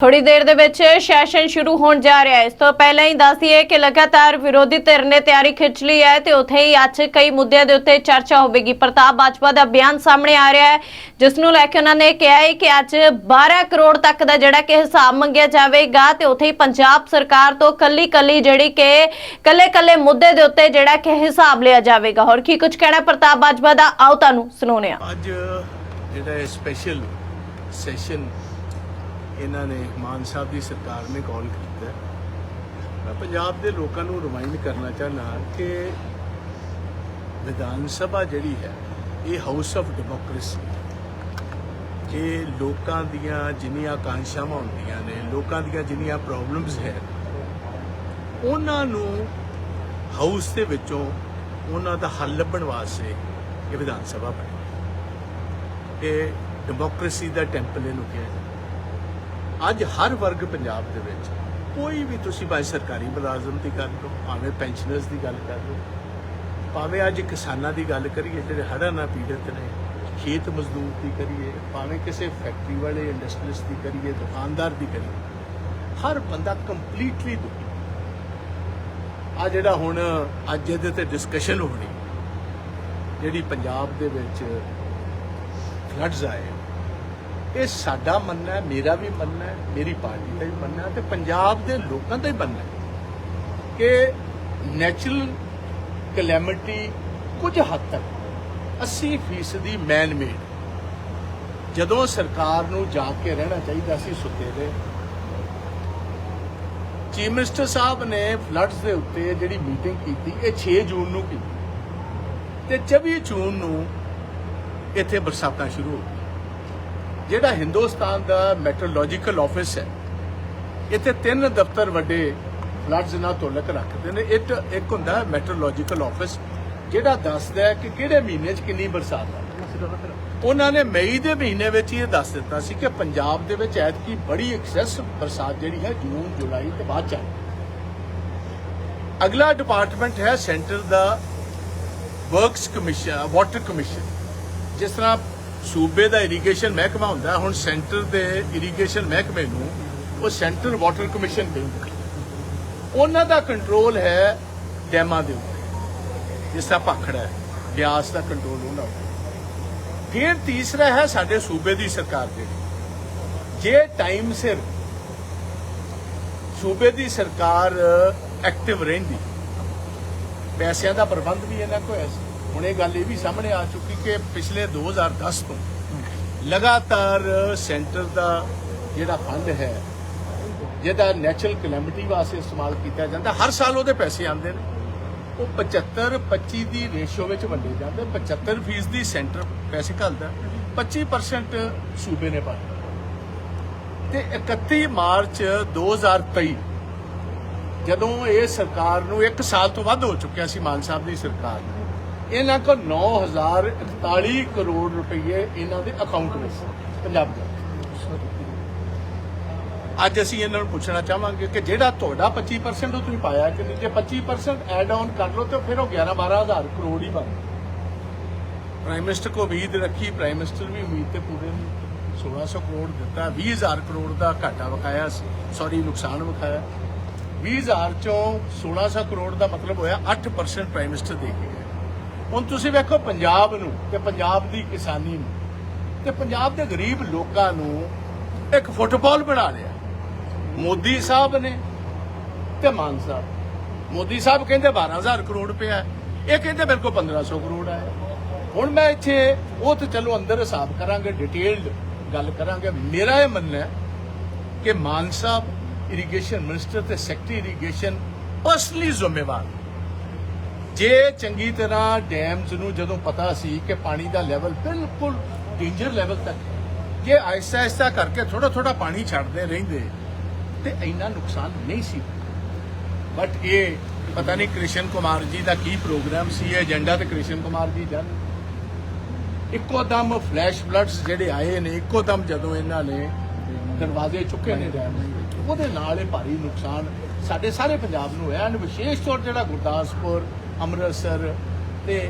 ਥੋੜੀ ਦੇਰ ਦੇ ਵਿੱਚ ਸੈਸ਼ਨ ਸ਼ੁਰੂ ਹੋਣ ਜਾ ਰਿਹਾ ਹੈ। ਇਸ ਤੋਂ ਪਹਿਲਾਂ ਹੀ ਦੱਸ ਦਈਏ ਕਿ ਲਗਾਤਾਰ ਵਿਰੋਧੀ ਧਿਰ ਨੇ ਤਿਆਰੀ ਖਿੱਚ ਲਈ ਹੈ ਤੇ ਉੱਥੇ ਹੀ ਅੱਜ ਕਈ ਮੁੱਦਿਆਂ ਦੇ ਉੱਤੇ ਚਰਚਾ ਹੋਵੇਗੀ। ਪ੍ਰਤਾਪ ਬਾਜਪਾ ਦਾ ਬਿਆਨ ਸਾਹਮਣੇ ਆ ਰਿਹਾ ਹੈ, ਜਿਸ ਨੂੰ ਲੈ ਕੇ ਉਹਨਾਂ ਨੇ ਕਿਹਾ ਹੈ ਕਿ ਅੱਜ 12 ਕਰੋੜ ਤੱਕ ਦਾ ਜਿਹੜਾ ਕਿ ਹਿਸਾਬ ਮੰਗਿਆ ਜਾਵੇਗਾ ਤੇ ਉੱਥੇ ਹੀ ਪੰਜਾਬ ਸਰਕਾਰ ਤੋਂ ਕੱਲੀ ਕੱਲੀ ਜਿਹੜੀ ਕਿ ਕੱਲੇ ਕੱਲੇ ਮੁੱਦੇ ਦੇ ਉੱਤੇ ਜਿਹੜਾ ਕਿ ਹਿਸਾਬ ਲਿਆ ਜਾਵੇਗਾ। ਹੋਰ ਕੀ ਕੁਝ ਕਹਿਣਾ ਪ੍ਰਤਾਪ ਬਾਜਵਾ ਦਾ? ਆਓ ਤੁਹਾਨੂੰ ਸੁਣਾਉਂਦੇ ਹਾਂ। ਅੱਜ ਜਿਹੜਾ ਸਪੈਸ਼ਲ ਸੈਸ਼ਨ ਇਹਨਾਂ ਨੇ ਮਾਨ ਸਾਹਿਬ ਦੀ ਸਰਕਾਰ ਨੇ ਕਾਲ ਕੀਤਾ ਮੈਂ ਪੰਜਾਬ ਦੇ ਲੋਕਾਂ ਨੂੰ ਰਿਮਾਈਂਡ ਕਰਨਾ ਚਾਹਨਾ ਕਿ ਵਿਧਾਨ ਸਭਾ ਜਿਹੜੀ ਹੈ, ਇਹ ਹਾਊਸ ਆਫ ਡੈਮੋਕ੍ਰੇਸੀ ਇਹ ਲੋਕਾਂ ਦੀਆਂ ਜਿੰਨੀਆਂ ਆਕਾਂਸ਼ਾਵਾਂ ਹੁੰਦੀਆਂ ਨੇ, ਲੋਕਾਂ ਦੀਆਂ ਜਿੰਨੀਆਂ ਪ੍ਰੋਬਲਮਸ ਹੈ, ਉਹਨਾਂ ਨੂੰ ਹਾਊਸ ਦੇ ਵਿੱਚੋਂ ਉਹਨਾਂ ਦਾ ਹੱਲ ਲੱਭਣ ਵਾਸਤੇ ਇਹ ਵਿਧਾਨ ਸਭਾ ਬਣੀ। ਇਹ ਡੈਮੋਕ੍ਰੇਸੀ ਦਾ ਟੈਂਪਲ ਇਹਨੂੰ ਕਿਹਾ ਜਾਂਦਾ ਅੱਜ ਹਰ ਵਰਗ ਪੰਜਾਬ ਦੇ ਵਿੱਚ ਕੋਈ ਵੀ ਤੁਸੀਂ ਭਾਵੇਂ ਸਰਕਾਰੀ ਮੁਲਾਜ਼ਮ ਦੀ ਗੱਲ ਕਰੋ, ਭਾਵੇਂ ਪੈਨਸ਼ਨਰਸ ਦੀ ਗੱਲ ਕਰ ਲਓ ਭਾਵੇਂ ਅੱਜ ਕਿਸਾਨਾਂ ਦੀ ਗੱਲ ਕਰੀਏ, ਜਿਹੜੇ ਹੜ੍ਹਾਂ ਨਾਲ ਪੀੜਤ ਨੇ, ਖੇਤ ਮਜ਼ਦੂਰ ਦੀ ਕਰੀਏ, ਭਾਵੇਂ ਕਿਸੇ ਫੈਕਟਰੀ ਵਾਲੇ ਇੰਡਸਟਰੀਸ ਦੀ ਕਰੀਏ, ਦੁਕਾਨਦਾਰ ਦੀ ਕਰੀਏ, ਹਰ ਬੰਦਾ ਕੰਪਲੀਟਲੀ ਦੁਖੀ। ਆ ਜਿਹੜਾ ਹੁਣ ਅੱਜ ਇਹਦੇ ਤੇ ਡਿਸਕਸ਼ਨ ਹੋਣੀ, ਜਿਹੜੀ ਪੰਜਾਬ ਦੇ ਵਿੱਚ ਫਲੱਡਸ ਆਏ ਇਹ ਸਾਡਾ ਮੰਨਣਾ ਹੈ, ਮੇਰਾ ਵੀ ਮੰਨਣਾ ਹੈ, ਮੇਰੀ ਪਾਰਟੀ ਦਾ ਵੀ ਮੰਨਣਾ ਹੈ ਤੇ ਪੰਜਾਬ ਦੇ ਲੋਕਾਂ ਦਾ ਹੀ ਮੰਨਣਾ ਹੈ ਕਿ ਨੈਚੁਰਲ ਕਲੈਮਿਟੀ ਕੁਝ ਹੱਦ ਤੱਕ 80% ਦੀ ਮੈਨ ਮੇਡ ਜਦੋਂ ਸਰਕਾਰ ਨੂੰ ਜਾ ਕੇ ਰਹਿਣਾ ਚਾਹੀਦਾ ਸੀ ਸੁੱਤੇ ਦੇ, ਚੀਫ ਮਿਨਿਸਟਰ ਸਾਹਿਬ ਨੇ ਫਲੱਡਸ ਦੇ ਉੱਤੇ ਜਿਹੜੀ ਮੀਟਿੰਗ ਕੀਤੀ, ਇਹ 6 ਜੂਨ ਨੂੰ ਕੀਤੀ। ਤੇ 24 ਜੂਨ ਨੂੰ ਇੱਥੇ ਬਰਸਾਤਾਂ ਸ਼ੁਰੂ ਹੋ ਗਈਆਂ। ਜਿਹੜਾ ਹਿੰਦੁਸਤਾਨ ਦਾ ਮੈਟਰੋਲੋਜੀਕਲ ਆਫਿਸ ਹੈ, ਇੱਥੇ ਤਿੰਨ ਦਫ਼ਤਰ ਵੱਡੇ ਫਲੱਡਸ ਨਾਲ ਤੋਲਕ ਰੱਖਦੇ ਨੇ। ਇੱਕ ਇੱਕ ਹੁੰਦਾ ਮੈਟਰੋਲੋਜੀਕਲ ਆਫਿਸ ਜਿਹੜਾ ਦੱਸਦਾ ਹੈ ਕਿ ਕਿਹੜੇ ਮਹੀਨੇ 'ਚ ਕਿੰਨੀ ਬਰਸਾਤ ਆ। ਉਹਨਾਂ ਨੇ ਮਈ ਦੇ ਮਹੀਨੇ ਵਿੱਚ ਇਹ ਦੱਸ ਦਿੱਤਾ ਸੀ ਕਿ ਪੰਜਾਬ ਦੇ ਵਿੱਚ ਐਤਕੀ ਬੜੀ ਐਕਸੈਸ ਬਰਸਾਤ ਜਿਹੜੀ ਹੈ ਜੂਨ, ਜੁਲਾਈ ਤੇ ਬਾਅਦ ਚ ਅਗਲਾ ਡਿਪਾਰਟਮੈਂਟ ਹੈ ਸੈਂਟਰ ਦਾ ਵਰਕਸ ਕਮਿਸ਼ਨ ਵਾਟਰ ਕਮਿਸ਼ਨ ਜਿਸ ਤਰ੍ਹਾਂ ਸੂਬੇ ਦਾ ਇਰੀਗੇਸ਼ਨ ਮਹਿਕਮਾ ਹੁੰਦਾ, ਹੁਣ ਸੈਂਟਰ ਦੇ ਇਰੀਗੇਸ਼ਨ ਮਹਿਕਮੇ ਨੂੰ ਉਹ ਸੈਂਟਰਲ ਵਾਟਰ ਕਮਿਸ਼ਨ ਕਹਿੰਦੇ ਉਹਨਾਂ ਦਾ ਕੰਟਰੋਲ ਹੈ ਡੈਮਾਂ ਦੇ ਉੱਤੇ, ਜਿਸ ਤਰ੍ਹਾਂ ਭਾਖੜਾ ਹੈ, ਬਿਆਸ ਦਾ ਕੰਟਰੋਲ ਉਹਨਾਂ ਉੱਤੇ। ਫਿਰ ਤੀਸਰਾ ਹੈ ਸਾਡੇ ਸੂਬੇ ਦੀ ਸਰਕਾਰ ਜਿਹੜੀ ਜੇ ਟਾਈਮ ਸਿਰ ਸੂਬੇ ਦੀ ਸਰਕਾਰ ਐਕਟਿਵ ਰਹਿੰਦੀ, ਪੈਸਿਆਂ ਦਾ ਪ੍ਰਬੰਧ ਵੀ ਇਹਨਾਂ ਕੋਲ ਹੈ। ਸੀ ਹੁਣ ਇਹ ਗੱਲ ਇਹ ਵੀ ਸਾਹਮਣੇ ਆ ਚੁੱਕੀ ਕਿ ਪਿਛਲੇ 2010 ਤੋਂ ਲਗਾਤਾਰ ਸੈਂਟਰ ਦਾ ਜਿਹੜਾ ਫੰਡ ਹੈ, ਜਿਹਦਾ ਨੈਚੁਰਲ ਕਲੈਮਿਟੀ ਵਾਸਤੇ ਇਸਤੇਮਾਲ ਕੀਤਾ ਜਾਂਦਾ, ਹਰ ਸਾਲ ਉਹਦੇ ਪੈਸੇ ਆਉਂਦੇ ਨੇ। ਉਹ 75 25 ਦੀ ਰੇਸ਼ੋ ਵਿੱਚ ਵੰਡੇ ਜਾਂਦੇ 75 ਫੀਸਦੀ ਸੈਂਟਰ ਪੈਸੇ ਘੱਲਦਾ 25% ਸੂਬੇ ਨੇ ਪਾਇਆ ਤੇ 31 ਮਾਰਚ 2023 ਜਦੋਂ ਇਹ ਸਰਕਾਰ ਨੂੰ 1 ਸਾਲ ਤੋਂ ਵੱਧ ਹੋ ਚੁੱਕਿਆ ਸੀ ਮਾਨ ਸਾਹਿਬ ਦੀ ਸਰਕਾਰ। ਨੂੰ ਇਹਨਾਂ ਕੋਲ 9041 ਕਰੋੜ ਰੁਪਏ ਇਹਨਾਂ ਦੇ ਅਕਾਊਂਟ ਵਿੱਚ ਪੰਜਾਬ ਦੇ। ਅੱਜ ਅਸੀਂ ਇਹਨਾਂ ਨੂੰ ਪੁੱਛਣਾ ਚਾਹਾਂਗੇ ਕਿ ਜਿਹੜਾ ਤੁਹਾਡਾ 25% ਉਹ ਤੁਸੀਂ ਪਾਇਆ ਕਿ ਨਹੀਂ? ਜੇ 25% ਐਡ ਆਨ ਕਰ ਲਓ ਤੇ ਫਿਰ ਉਹ 11 12000 ਕਰੋੜ ਹੀ ਬਣ ਪ੍ਰਾਈਮ ਮਿਨਿਸਟਰ ਕੋ ਉਮੀਦ ਰੱਖੀ ਪ੍ਰਾਈਮ ਮਿਨਿਸਟਰ ਵੀ ਉਮੀਦ ਤੇ ਪੂਰੇ ਨਹੀਂ 1600 ਕਰੋੜ ਦਿੱਤਾ 20000 ਕਰੋੜ ਦਾ ਘਾਟਾ ਵਿਖਾਇਆ ਸੌਰੀ ਨੁਕਸਾਨ ਵਿਖਾਇਆ। 20000 ਚੋਂ 1600 ਕਰੋੜ ਦਾ ਮਤਲਬ ਹੋਇਆ 8% ਪ੍ਰਾਈਮ ਮਿਨਿਸਟਰ ਦੇ ਕੇ ਗਏ। ਹੁਣ ਤੁਸੀਂ ਵੇਖੋ ਪੰਜਾਬ ਨੂੰ ਤੇ ਪੰਜਾਬ ਦੀ ਕਿਸਾਨੀ ਨੂੰ ਤੇ ਪੰਜਾਬ ਦੇ ਗਰੀਬ ਲੋਕਾਂ ਨੂੰ ਇੱਕ ਫੁੱਟਬਾਲ ਬਣਾ ਲਿਆ। ਮੋਦੀ ਸਾਹਿਬ ਨੇ ਤੇ ਮਾਨ ਸਾਹਿਬ। ਮੋਦੀ ਸਾਹਿਬ ਕਹਿੰਦੇ 12000 ਕਰੋੜ ਰੁਪਇਆ ਇਹ ਕਹਿੰਦੇ ਮੇਰੇ ਕੋਲ 1500 ਕਰੋੜ ਆਇਆ ਹੁਣ ਮੈਂ ਇੱਥੇ, ਉਹ ਤੇ ਚਲੋ ਅੰਦਰ ਹਿਸਾਬ ਕਰਾਂਗੇ ਡਿਟੇਲਡ ਗੱਲ ਕਰਾਂਗੇ। ਮੇਰਾ ਇਹ ਮੰਨਣਾ ਹੈ ਕਿ ਮਾਨ ਸਾਹਿਬ ਇਰੀਗੇਸ਼ਨ ਮਿਨਿਸਟਰ ਤੇ ਸੈਕਟਰੀ ਇਰੀਗੇਸ਼ਨ ਪਰਸਨਲੀ ਜ਼ਿੰਮੇਵਾਰ ਜੇ ਚੰਗੀ ਤਰ੍ਹਾਂ ਡੈਮਸ ਨੂੰ ਜਦੋਂ ਪਤਾ ਸੀ ਕਿ ਪਾਣੀ ਦਾ ਲੈਵਲ ਬਿਲਕੁਲ ਡੇਂਜਰ ਲੈਵਲ ਤੱਕ ਜੇ ਆਹਿਸਤਾ ਆਹਿਸਤਾ ਕਰਕੇ ਥੋੜਾ ਥੋੜਾ ਪਾਣੀ ਛੱਡਦੇ ਰਹਿੰਦੇ, ਤੇ ਇੰਨਾ ਨੁਕਸਾਨ ਨਹੀਂ ਸੀ। ਬਟ ਇਹ ਪਤਾ ਨਹੀਂ ਕ੍ਰਿਸ਼ਨ ਕੁਮਾਰ ਜੀ ਦਾ ਕੀ ਪ੍ਰੋਗਰਾਮ ਸੀ, ਇਹ ਏਜੰਡਾ ਤੇ ਕ੍ਰਿਸ਼ਨ ਕੁਮਾਰ ਜੀ ਜਨ ਇੱਕੋ ਦਮ ਫਲੈਸ਼ ਬਲੱਡਸ ਜਿਹੜੇ ਆਏ ਨੇ, ਇੱਕੋ ਦਮ ਜਦੋਂ ਇਹਨਾਂ ਨੇ ਦਰਵਾਜ਼ੇ ਚੁੱਕੇ ਨੇ ਡੈਮ ਉਹਦੇ ਨਾਲ ਇਹ ਭਾਰੀ ਨੁਕਸਾਨ ਸਾਡੇ ਸਾਰੇ ਪੰਜਾਬ ਨੂੰ ਹੋਇਆ। ਐਂਡ ਵਿਸ਼ੇਸ਼ ਤੌਰ ਜਿਹੜਾ ਗੁਰਦਾਸਪੁਰ ਅੰਮ੍ਰਿਤਸਰ